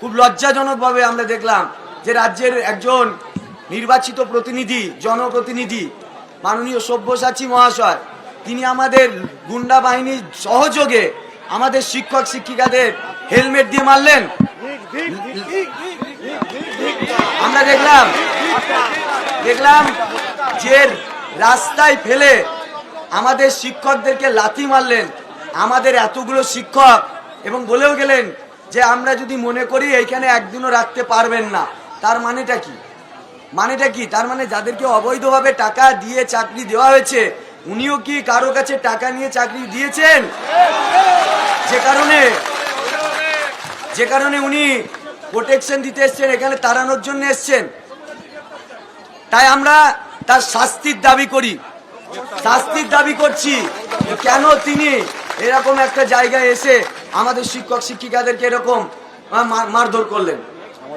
খুব লজ্জাজনকভাবে আমরা দেখলাম যে রাজ্যের একজন নির্বাচিত প্রতিনিধি, জনপ্রতিনিধি, মাননীয় সব্যসাচী মহাশয়, তিনি আমাদের গুন্ডা বাহিনীর সহযোগে আমাদের শিক্ষক শিক্ষিকাদের হেলমেট দিয়ে মারলেন। আমরা দেখলাম দেখলাম যে রাস্তায় ফেলে আমাদের শিক্ষকদেরকে লাথি মারলেন। আমাদের এতগুলো শিক্ষক এবং বলেও গেলেন যে আমরা যদি মনে করি এইখানে একদিনও রাখতে পারবেন না, তার মানেটা কি? মানেটা কি? তার মানে যাদেরকে অবৈধভাবে টাকা দিয়ে চাকরি দেওয়া হয়েছে, উনিও কি কারও কাছে টাকা নিয়ে চাকরি দিয়েছেন? যে কারণে যে কারণে উনি প্রোটেকশন দিতে এসছেন, এখানে তাড়ানোর জন্য এসছেন। তাই আমরা তার শাস্তির দাবি করি। শাস্তির দাবি করছি কেন তিনি এরকম একটা জায়গায় এসে আমাদের শিক্ষক শিক্ষিকাদেরকে এরকম মারধর করলেন।